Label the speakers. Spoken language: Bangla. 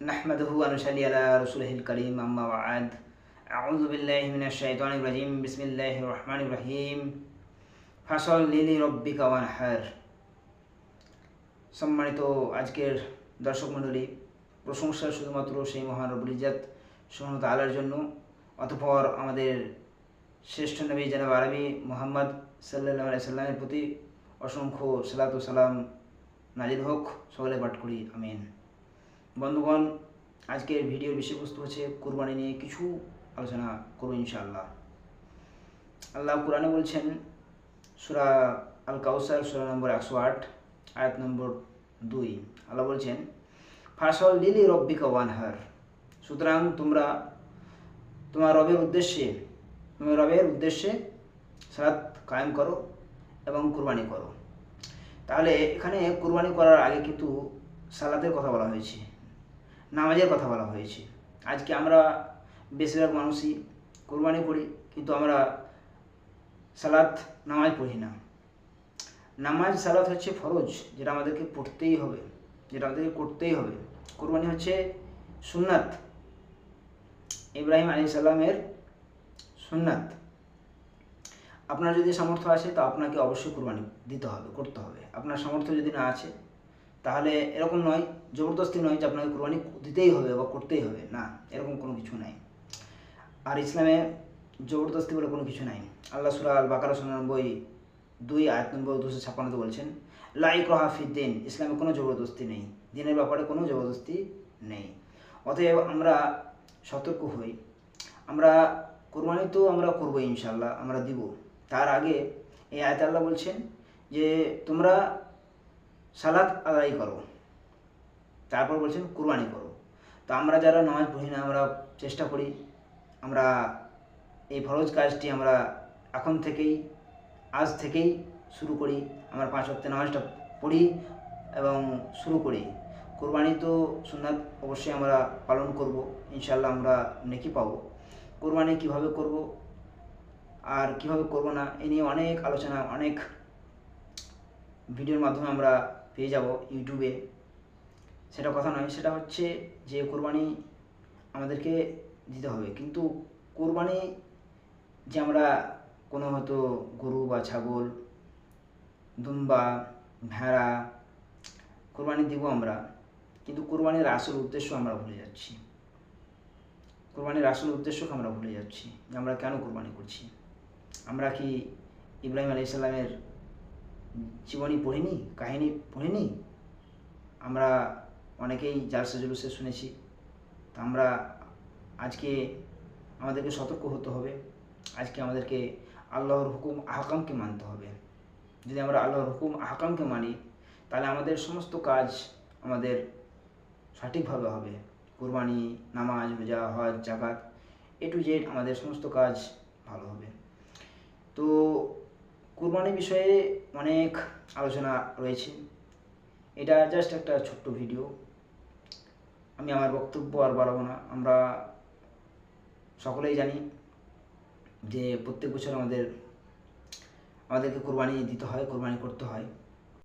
Speaker 1: نحمده ونصلي على رسوله الكريم أما بعد أعوذ بالله من الشيطان الرجيم بسم الله الرحمن الرحيم فصل لربك وانحر সম্মানিত আজকের দর্শক মণ্ডলী প্রশংসা শুধুমাত্র সেই মহান রবুল ইজাত সুমত আলার জন্য অতঃপর আমাদের শ্রেষ্ঠ নবী জানাব আরবি মোহাম্মদ সাল্লাহ সাল্লামের প্রতি অসংখ্য সালাত ও সালাম নাজির হোক সকলে পাঠ করি আমিন বন্ধুগণ, আজকের ভিডিওর বিষয়বস্তু হচ্ছে কোরবানি নিয়ে কিছু আলোচনা করব ইনশাআল্লাহ। আল্লাহ কোরআনে বলছেন, সুরা আল কাউসার সুরা নম্বর একশো আট, আয়াত নম্বর দুই। আল্লাহ বলছেন ফাসল লিলি রব্বিকা ওয়ানহার। সুতরাং তোমরা তোমার রবের উদ্দেশ্যে, তোমার রবের উদ্দেশ্যে সালাত কায়েম করো এবং কুরবানি করো। তাহলে এখানে কুরবানি করার আগে কিন্তু সালাতের কথা বলা হয়েছে। নামাজের কথা বলা হয়েছে। আজকে আমরা বেশিরভাগ মানুষই কোরবানি করি কিন্তু আমরা সালাত, নামাজ পড়ি না। নামাজ, সালাত হচ্ছে ফরজ, যেটা আমাদেরকে পড়তেই হবে, যেটা আমাদেরকে করতেই হবে। কোরবানি হচ্ছে সুন্নাত। ইব্রাহিম আলী সাল্লামের সুন্নাত। আপনার যদি সামর্থ্য আছে, তো আপনাকে অবশ্যই কোরবানি দিতে হবে, করতে হবে। আপনার সামর্থ্য যদি না আছে, তাহলে এরকম নয় জবরদস্তি নয় যে আপনাকে কোরবানি দিতেই হবে বা করতেই হবে, না, এরকম কোনো কিছু নাই। আর ইসলামে জবরদস্তি বলে কোনো কিছু নাই। আল্লাহ সুরা আল বাকার বই দুই আয়াত নম্বর দুশো ছাপ্পান্নতে বলছেন লাইক রহাফিদ্দিন ইসলামে কোনো জবরদস্তি নেই, দিনের ব্যাপারে কোনো জবরদস্তি নেই। অতএব আমরা সতর্ক হই। আমরা কোরবানি তো আমরা করব ইনশাল্লাহ আমরা দিব। তার আগে এই আয়তাল্লাহ বলছেন যে, তোমরা সালাদ আদায় করো। তারপর বলছেন কুরবানি করো। তো আমরা যারা নামাজ পড়ি না, আমরা চেষ্টা করি আমরা এই ফরজ কাজটি আমরা এখন থেকেই, আজ থেকেই শুরু করি, আমরা পাঁচ ওয়াক্ত নামাজটা পড়ি এবং শুরু করি। কোরবানি তো সুন্নাত অবশ্যই আমরা পালন করব ইনশাল্লাহ আমরা নেকি পাব। কোরবানি কীভাবে করব আর কীভাবে করব না, এ নিয়ে অনেক আলোচনা, অনেক ভিডিওর মাধ্যমে আমরা পেয়ে যাব ইউটিউবে। সেটা কথা নয়, সেটা হচ্ছে যে কোরবানি আমাদেরকে দিতে হবে। কিন্তু কোরবানি যে আমরা কোনো হয়তো গরু বা ছাগল, দুম্বা, ভেড়া কোরবানি দিব আমরা, কিন্তু কোরবানির আসল উদ্দেশ্য আমরা ভুলে যাচ্ছি। কোরবানির আসল উদ্দেশ্যকে আমরা ভুলে যাচ্ছি যে আমরা কেন কোরবানি করছি। আমরা কি ইব্রাহিম আলি ইসলামের জীবনী পড়িনি, কাহিনী পড়িনি? আমরা অনেকেই জালসা জুলুসে শুনেছি। তা আমরা আজকে আমাদেরকে সতর্ক হতে হবে। আজকে আমাদেরকে আল্লাহর হুকুম, আহকামকে মানতে হবে। যদি আমরা আল্লাহর হুকুম, আহকামকে মানি, তাহলে আমাদের সমস্ত কাজ আমাদের সঠিকভাবে হবে। কোরবানি, নামাজ, রোজা, হজ জাকাত এ টু জেড আমাদের সমস্ত কাজ ভালো হবে। তো কোরবানি বিষয়ে অনেক আলোচনা রয়েছে। এটা জাস্ট একটা ছোট্ট ভিডিও আমি আমার বক্তব্য আর বাড়াবো না। আমরা সকলেই জানি যে প্রত্যেক বছর আমাদের, আমাদেরকে কোরবানি দিতে হয়, কোরবানি করতে হয়।